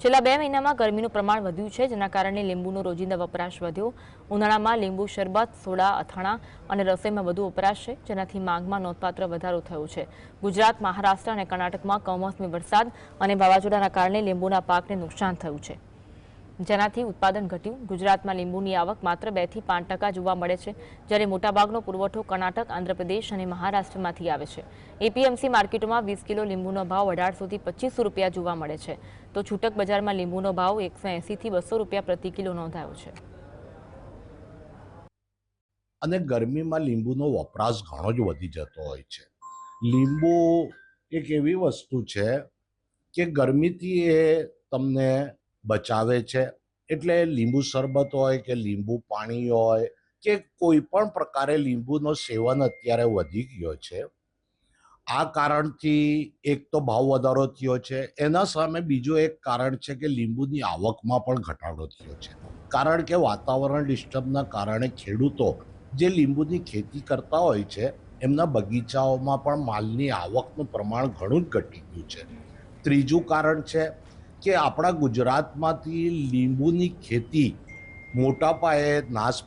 છેલ્લા બે મહિનામાં ગરમીનું પ્રમાણ વધ્યું છે, જેના કારણે લીંબુનો રોજિંદા વપરાશ વધ્યો. ઉનાળામાં લીંબુ, શરબત, સોડા, અથાણા અને રસોઈમાં વધુ વપરાશ છે જેનાથી માંગમાં નોંધપાત્ર વધારો થયો છે. ગુજરાત, મહારાષ્ટ્ર અને કર્ણાટકમાં કમોસમી વરસાદ અને વાવાઝોડાના કારણે લીંબુના પાકને નુકસાન થયું છે. જેનાથી ઉત્પાદન ઘટ્યું. ગુજરાતમાં લીંબુની આવક માત્ર બેથી પાંચ ટકા જોવા મળે છે, જ્યારે મોટાભાગનો પુરવઠો કર્ણાટક, આંધ્રપ્રદેશ અને મહારાષ્ટ્રમાંથી આવે છે. એપીએમસી માર્કેટમાં વીસ કિલો લીંબુનો ભાવ અઢારસોથી પચીસો રૂપિયા જોવા મળે છે. તો છૂટક બજારમાં લીંબુનો ભાવ એકસો એંસીથી બસો રૂપિયા પ્રતિ કિલો નોંધાયો છે. અને ગરમીમાં લીંબુનો વપરાશ ઘણો જ વધી જતો હોય છે. લીંબુ એક એવી વસ્તુ છે કે ગરમીથી એ તમને બચાવે છે. એટલે લીંબુ શરબત હોય કે લીંબુ પાણી હોય કે કોઈ પણ પ્રકારે લીંબુનો સેવન અત્યારે વધી ગયો છે. આ કારણથી એક તો ભાવ વધારો થયો છે. એના સામે બીજું એક કારણ છે કે લીંબુની આવકમાં પણ ઘટાડો થયો છે. કારણ કે વાતાવરણ ડિસ્ટર્બના કારણે ખેડૂતો જે લીંબુની ખેતી કરતા હોય છે, એમના બગીચાઓમાં પણ માલની આવકનું પ્રમાણ ઘણું જ ઘટી ગયું છે. ત્રીજું કારણ છે કે આપણા ગુજરાતમાંથી લીંબુની ખેતી મોટા પાયે નાશ